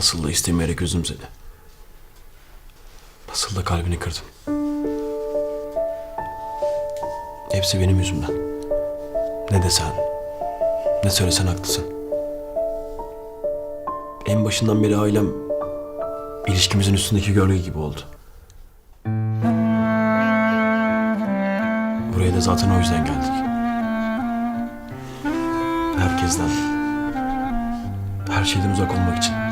Nasıl da istemeyerek üzüm seni. Nasıl da kalbini kırdım. Hepsi benim yüzümden. Ne desen, ne söylesen haklısın. En başından beri ailem ilişkimizin üstündeki gölge gibi oldu. Buraya da zaten o yüzden geldik. Herkesten, her şeyden uzak olmak için.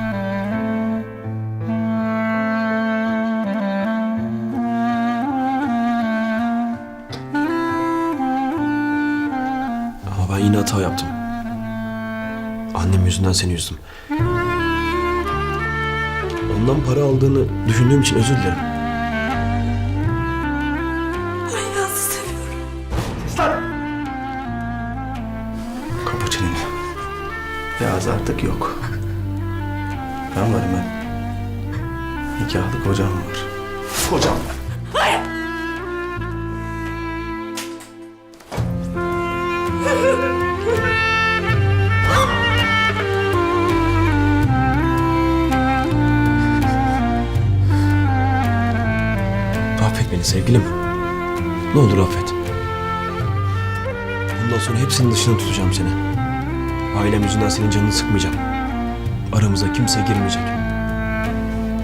Hata yaptım. Annem yüzünden seni üzdüm. Ondan para aldığını düşündüğüm için özür dilerim. Ben Yaz'ı seviyorum. Kapa çeneni. Yaz artık yok. Ben varım ben. Nikahlı kocam var. Kocam var. Sevgilim. Ne olur affet. Bundan sonra hepsinin dışına tutacağım seni. Ailem yüzünden senin canını sıkmayacağım. Aramıza kimse girmeyecek.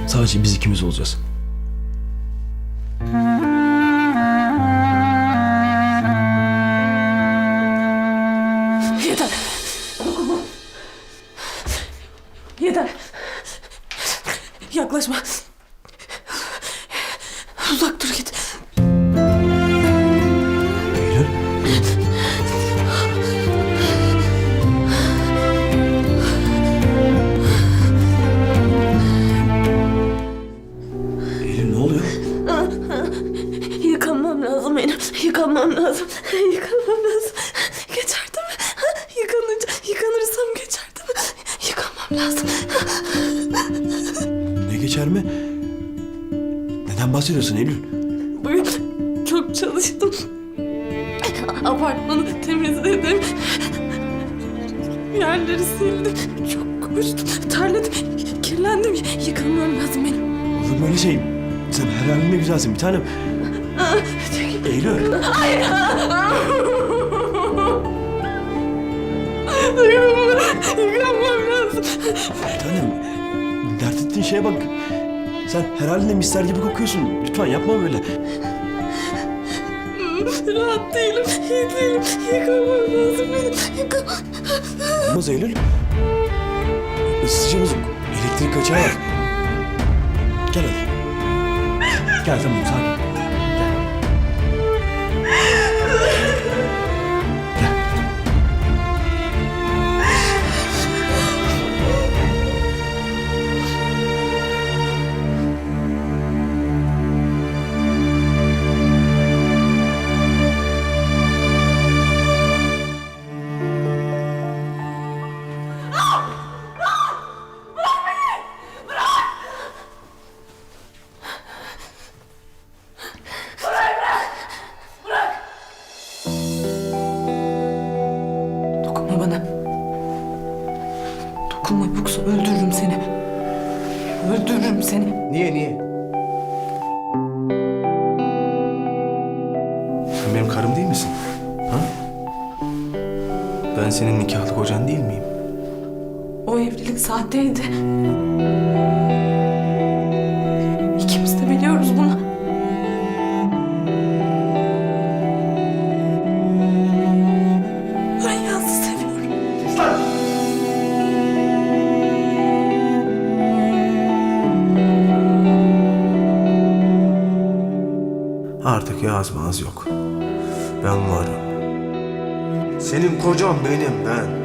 Sadece biz ikimiz olacağız. Yerleri sildim. Çok koştum. Terledim. Kirlendim. Yıkanmam lazım benim. Olur böyle şey. Sen her halinde güzelsin bir tanem. Eylül. Yıkanmam lazım. Bir tanem. Dert ettiğin şeye bak. Sen her halinde misler gibi kokuyorsun. Lütfen yapma böyle. Rahat değilim. iyi değilim. Yıkanmam lazım benim. Yıkanmam. Olmaz Eylül. Isıtıcı. Elektrik kaçağı var. Gel hadi. Gel tamam sakin. O evlilik sahteydi. İkimiz de biliyoruz bunu. Ben Yaz'ı seviyorum. Artık yaz mağaz yok. Ben varım. Senin kocan benim ben.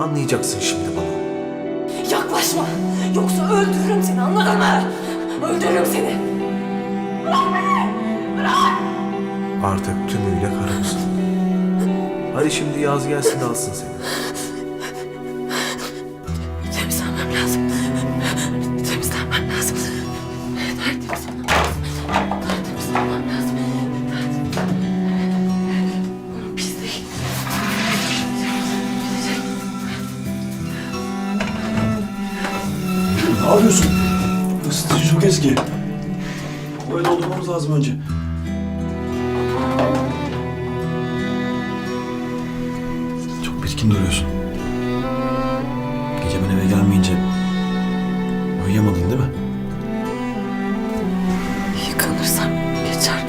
Anlayacaksın şimdi bunu. Yaklaşma. Yoksa öldürürüm seni anladın mı? Öldürürüm seni. Artık tümüyle karımsın. Hadi şimdi yaz gelsin de alsın seni. Yapıyorsun? Isıtıcı çok eski. Böyle doldurmamız lazım önce. Çok bitkin duruyorsun. Gece ben eve gelmeyince uyuyamadın değil mi? Yıkanırsam geçer.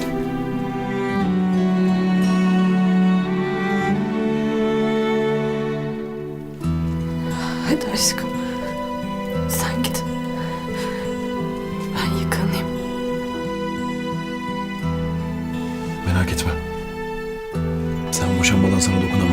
Hadi aşkım. Sen git. Ben yıkanayım. Merak etme. Sen boşanmadan sana dokunamam.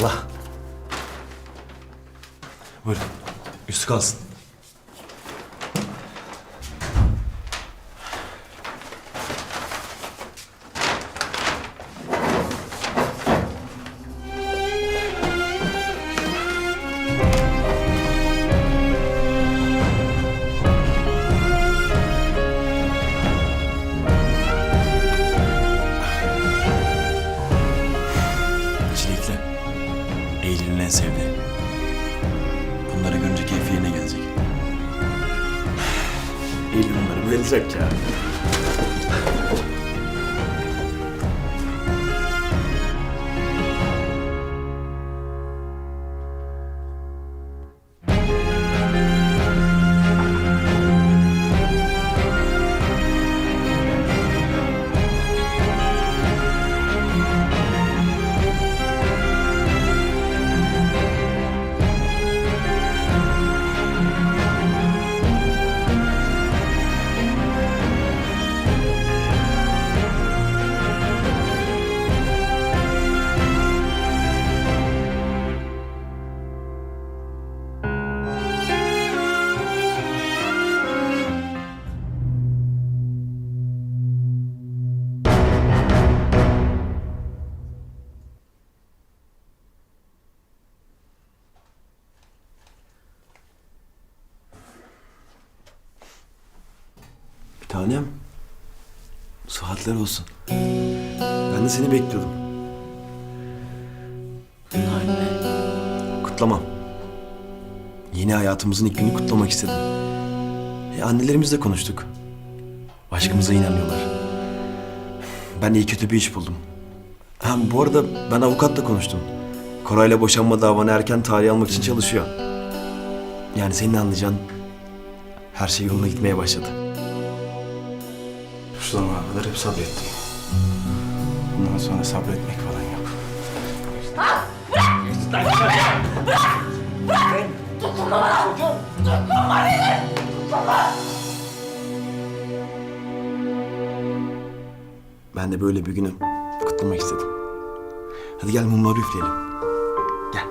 Eyvallah. Buyurun. Üstü kalsın. Eylül'ün en sevdiği. Bunları görünce keyfi yerine gelecek. Eylül bunları bayılacak ya. Tanem. Saatler olsun. Ben de seni bekliyordum. Anne. Kutlamam. Yeni hayatımızın ilk günü kutlamak istedim. E, annelerimizle konuştuk. Aşkımıza inanıyorlar. Ben iyi kötü bir iş buldum. Ha, bu arada ben avukatla konuştum. Koray'la boşanma davanı erken tarih almak için çalışıyor. Yani senin anlayacağın her şey yoluna gitmeye başladı şu zamana kadar hep sabrettim. Bundan sonra sabretmek falan yok. Lan bırak! Lan bırak! Bırak! Bırak! bırak! Dokunma bana! Dokunma beni! Dokunma! Ben de böyle bir günü kutlamak istedim. Hadi gel mumları üfleyelim. Gel.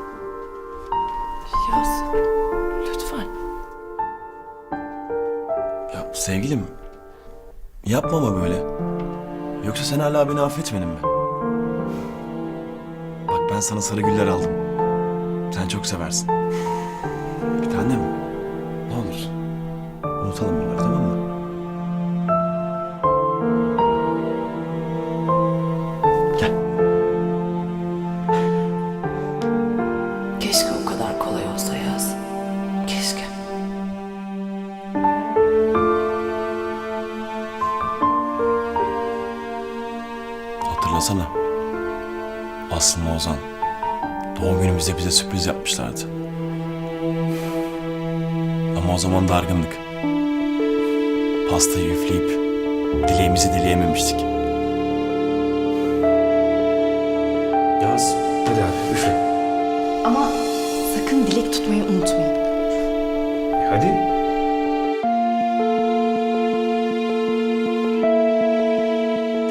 Yaz, lütfen. Ya sevgilim, yapma ama böyle. Yoksa sen hala beni affetmedin mi? Bak ben sana sarı güller aldım. Sen çok seversin. Bir tanem, ne olur. Unutalım bunları Aslında Ozan. Doğum günümüzde bize sürpriz yapmışlardı. Ama o zaman dargındık. Pastayı üfleyip dileğimizi dileyememiştik. Yaz. Hadi abi üfle. Ama sakın dilek tutmayı unutmayın. E, hadi.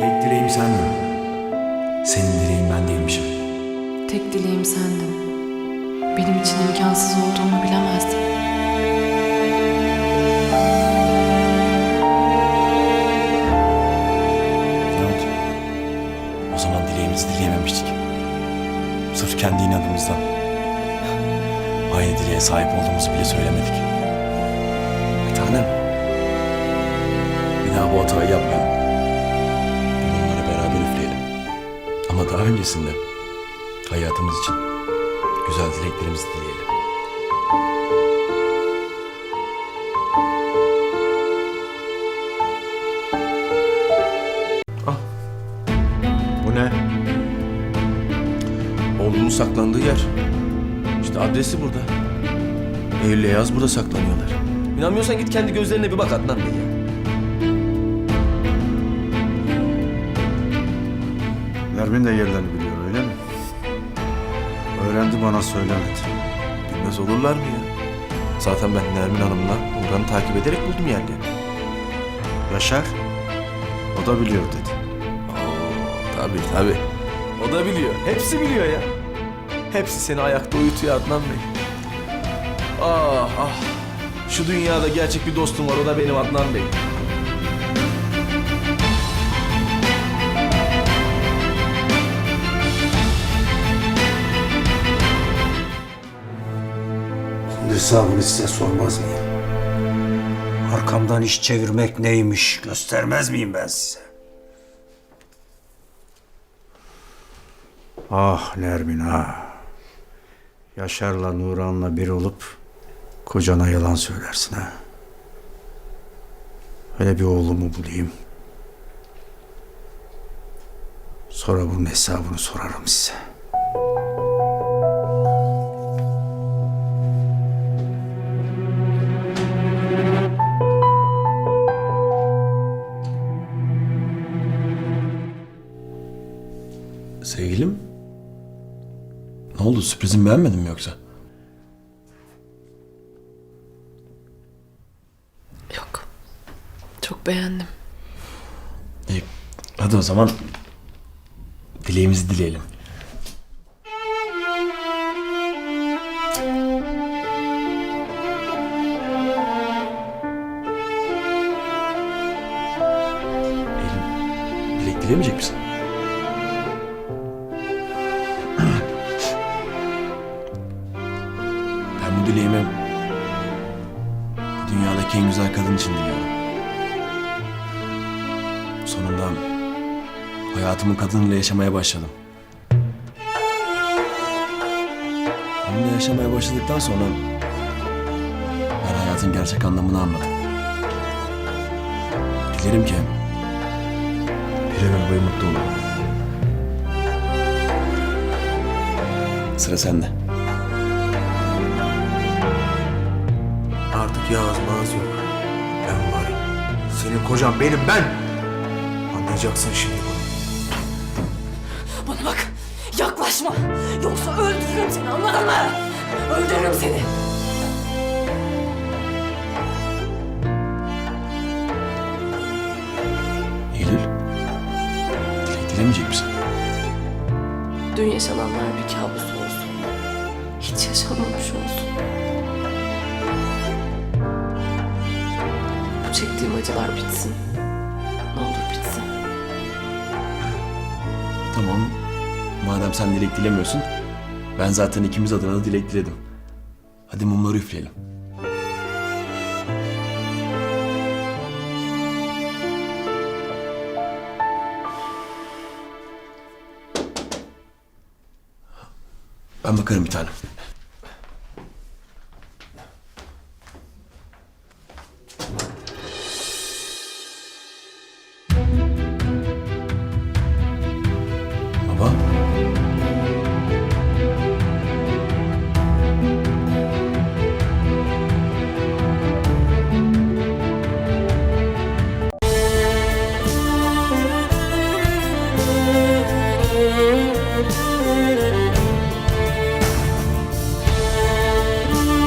Tek dileğim sen mi? Senin. Tek dileğim sendin. Benim için imkansız olduğunu bilemezdim. Ne oldu? O zaman dileğimizi dileyememiştik. Sırf kendi inadımızdan. Aynı dileğe sahip olduğumuzu bile söylemedik. Bir tanem. Bir daha bu hatayı yapmayalım. Bunları beraber üfleyelim. Ama daha öncesinde hayatımız için güzel dileklerimizi dileyelim. Bu ne? Oğlunun saklandığı yer. İşte adresi burada. Eylül'le Yaz burada saklanıyorlar. İnanmıyorsan git kendi gözlerine bir bak Adnan Bey ya. Nermin de yerlerini biliyor öyle mi? Öğrendi bana söylemedi. Bilmez olurlar mı ya? Zaten ben Nermin Hanım'la Nurhan'ı takip ederek buldum yerlerini. Yaşar, o da biliyor dedi. Oo, tabii tabii. O da biliyor. Hepsi biliyor ya. Hepsi seni ayakta uyutuyor Adnan Bey. Ah ah. Şu dünyada gerçek bir dostum var o da benim Adnan Bey. Hesabını size sormaz mıyım? Arkamdan iş çevirmek neymiş göstermez miyim ben size? Ah Nermin ah. Yaşar'la Nuran'la bir olup kocana yalan söylersin ha. Hele bir oğlumu bulayım. Sonra bunun hesabını sorarım size. Sürprizimi beğenmedin mi yoksa? Yok. Çok beğendim. İyi. Hadi o zaman dileğimizi dileyelim. Eylül, dilek dileyemeyecek misin? Ben bu dileğimi dünyadaki en güzel kadın için diliyorum. Sonunda hayatımın kadınıyla yaşamaya başladım. Onunla yaşamaya başladıktan sonra ben hayatın gerçek anlamını anladım. Dilerim ki bir ömür boyu mutlu olalım. Sıra sende. Yağız Mağaz yok. Ben varım. Senin kocan benim ben. Anlayacaksın şimdi bunu. Bana bak. Yaklaşma. Yoksa öldürürüm seni anladın mı? Öldürürüm seni. Eylül, dilek dilemeyecek misin? Dün yaşananlar bir kabus olsun. Hiç yaşanmamış olsun. Bu çektiğim acılar bitsin. Ne olur bitsin. Tamam. Madem sen dilek dilemiyorsun, ben zaten ikimiz adına da dilek diledim. Hadi mumları üfleyelim. Ben bakarım bir tane.